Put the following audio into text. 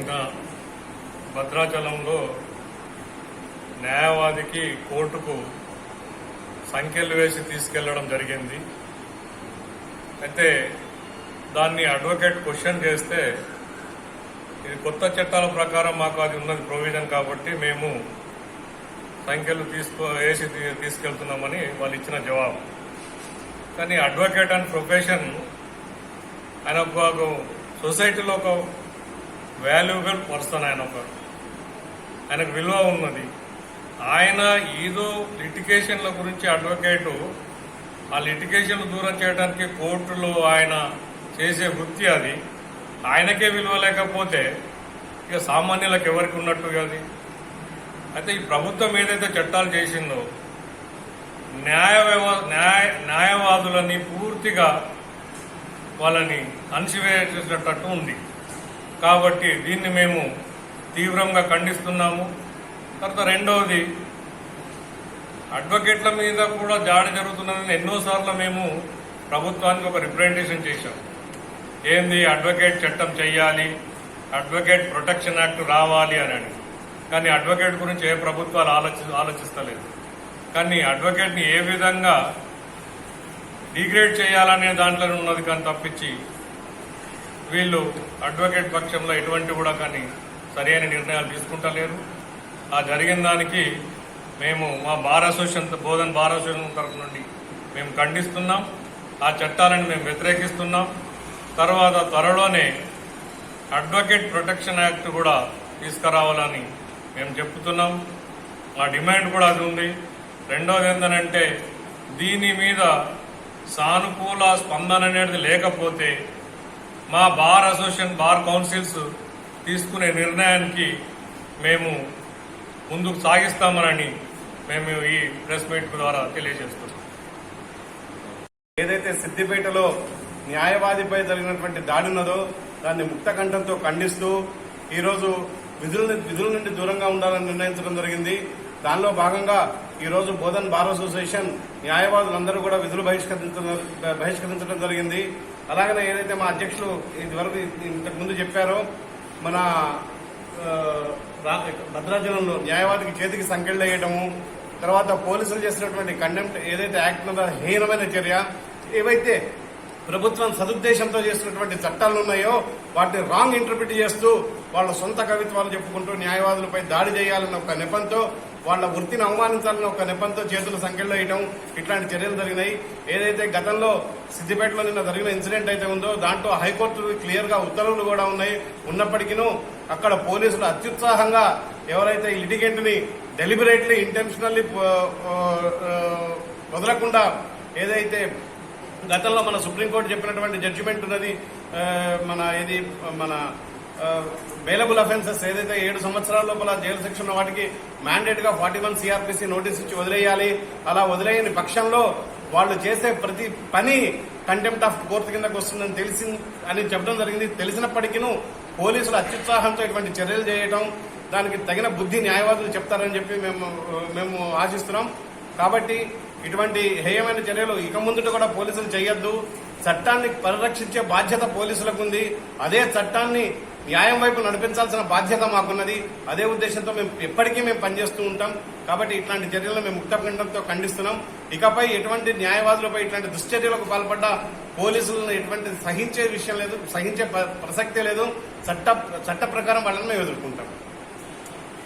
నిన్న భద్రాచలంలో న్యాయవాదికి కోర్టుకు సంఖ్యలు వేసి తీసుకెళ్ళడం జరిగింది. అయితే దాన్ని అడ్వకేట్ క్వశ్చన్ చేస్తే ఇది కొత్త చట్టాల ప్రకారం మాకు అది ఉన్నది ప్రొవిజన్ కాబట్టి మేము సంఖ్యలు తీసుకో వేసి తీసుకెళ్తున్నామని వాళ్ళు ఇచ్చిన జవాబు. కానీ అడ్వకేట్ అండ్ ప్రొఫెషన్ ఆయన ఒక సొసైటీలో ఒక వాల్యూబుల్ పర్సన్ ఆయన ఒక ఆయనకు విలువ ఉన్నది. ఆయన ఏదో లిటికేషన్ల గురించి అడ్వకేటు ఆ లిటికేషన్లు దూరం చేయడానికి కోర్టులో ఆయన చేసే వృత్తి అది. ఆయనకే విలువ లేకపోతే ఇక సామాన్యులకు ఎవరికి ఉన్నట్టు అది? అయితే ఈ ప్రభుత్వం ఏదైతే చట్టాలు చేసిందో న్యాయ వ్యవ- న్యాయ న్యాయవాదులని పూర్తిగా వాళ్ళని అణిచివేసేటట్టు ఉంది. కాబట్టి దీన్ని మేము తీవ్రంగా ఖండిస్తున్నాము. తర్వాత రెండవది అడ్వకేట్ల మీద కూడా జాడి జరుగుతున్నదని ఎన్నోసార్లు మేము ప్రభుత్వానికి ఒక రిప్రజెంటేషన్ చేశాం. ఏంది అడ్వకేట్ చట్టం చెయ్యాలి అడ్వకేట్ ప్రొటెక్షన్ యాక్ట్ రావాలి అని అని. కానీ అడ్వకేట్ గురించి ఏ ప్రభుత్వాలు ఆలోచి ఆలోచిస్తలేదు. కానీ అడ్వకేట్ని ఏ విధంగా డిగ్రేడ్ చేయాలనే దాంట్లో ఉన్నది కానీ తప్పించి వీళ్ళు అడ్వకేట్ పక్షంలో ఎటువంటి కూడా కానీ సరైన నిర్ణయాలు తీసుకుంటలేరు. ఆ జరిగిన దానికి మేము మా bar association Bodhan bar association తరఫు నుండి మేము ఖండిస్తున్నాం. ఆ చట్టాలను మేము వ్యతిరేకిస్తున్నాం. తర్వాత త్వరలోనే అడ్వకేట్ ప్రొటెక్షన్ యాక్ట్ కూడా తీసుకురావాలని మేము చెప్తున్నాం. మా డిమాండ్ కూడా అది ఉంది. రెండోది ఏంటంటే దీని మీద సానుకూల స్పందన అనేది లేకపోతే మా బార్ అసోసియేషన్ బార్ కౌన్సిల్స్ తీసుకునే నిర్ణయానికి మేము ముందుకు సాగిస్తామని మేము ఈ ప్రెస్ మీట్ ద్వారా తెలియజేస్తున్నాం. ఏదైతే సిద్దిపేటలో న్యాయవాదిపై జరిగినటువంటి దాడి ఉన్నదో దాన్ని ముక్తకంఠంతో ఖండిస్తూ ఈరోజు విధుల విధుల నుండి దూరంగా ఉండాలని నిర్ణయించడం జరిగింది. దానిలో భాగంగా ఈరోజు బోధన్ బార్ అసోసియేషన్ న్యాయవాదులందరూ కూడా విధులు బహిష్కరించడం బహిష్కరించడం జరిగింది. అలాగనే ఏదైతే మా అధ్యక్షులు ఇదివరకు ఇంతకు ముందు చెప్పారో మన రా- భద్రాచలంలో న్యాయవాదికి చేతికి సంఖ్యలు వేయటము తర్వాత పోలీసులు చేసినటువంటి కండెంప్ట్ ఏదైతే యాక్ట్ మీద హీనమైన చర్య ఏవైతే ప్రభుత్వం సదుద్దేశంతో చేస్తున్నటువంటి చట్టాలు ఉన్నాయో వాటిని రాంగ్ ఇంటర్ప్రిట్ చేస్తూ వాళ్ళ సొంత కవిత్వాలు చెప్పుకుంటూ న్యాయవాదులపై దాడి చేయాలన్న ఒక నెపంతో వాళ్ళ వృత్తిని అవమానించాలని ఒక నెపంతో చేతుల సంఖ్యలో వేయడం ఇట్లాంటి చర్యలు జరిగినాయి. ఏదైతే గతంలో సిద్దిపేటలో నిన్న జరిగిన ఇన్సిడెంట్ అయితే ఉందో దాంట్లో హైకోర్టు క్లియర్గా ఉత్తర్వులు కూడా ఉన్నాయి. ఉన్నప్పటికీ అక్కడ పోలీసులు అత్యుత్సాహంగా ఎవరైతే ఈ లిటిగెంట్ని డెలిబరేట్లీ ఇంటెన్షనల్లీ వదలకుండా ఏదైతే గతంలో మన సుప్రీంకోర్టు చెప్పినటువంటి జడ్జిమెంట్ ఉన్నది మన ఇది మన బెయిలబుల్ అఫెన్సెస్ ఏదైతే ఏడు సంవత్సరాల లోపల జైలు శిక్ష ఉన్న వాటికి మ్యాండేట్గా forty one C R P C notice ఇచ్చి వదిలేయాలి. అలా వదిలేయని పక్షంలో వాళ్ళు చేసే ప్రతి పని కంటెంప్ట్ ఆఫ్ కోర్టు కిందకు వస్తుందని తెలిసి అని చెప్పడం జరిగింది. తెలిసినప్పటికీ పోలీసులు అత్యుత్సాహంతో ఇటువంటి చర్యలు చేయటం దానికి తగిన బుద్ధి న్యాయవాదులు చెప్తారని చెప్పి మేము మేము ఆశిస్తున్నాం. కాబట్టి ఇటువంటి హేయమైన చర్యలు ఇక ముందుట కూడా పోలీసులు చేయొద్దు. చట్టాన్ని పరిరక్షించే బాధ్యత పోలీసులకు ఉంది. అదే చట్టాన్ని న్యాయం వైపు నడిపించాల్సిన బాధ్యత మాకున్నది. అదే ఉద్దేశంతో మేము ఎప్పటికీ మేము పనిచేస్తూ ఉంటాం. కాబట్టి ఇట్లాంటి చర్యలను మేము ముక్తఖండంతో ఖండిస్తున్నాం. ఇకపై ఎటువంటి న్యాయవాదులపై ఇట్లాంటి దుశ్చర్యలకు పాల్పడ్డ పోలీసులను ఎటువంటి సహించే విషయం లేదు సహించే ప్రసక్తే లేదు. చట్ట చట్ట ప్రకారం వాళ్ళని మేము ఎదుర్కొంటాం.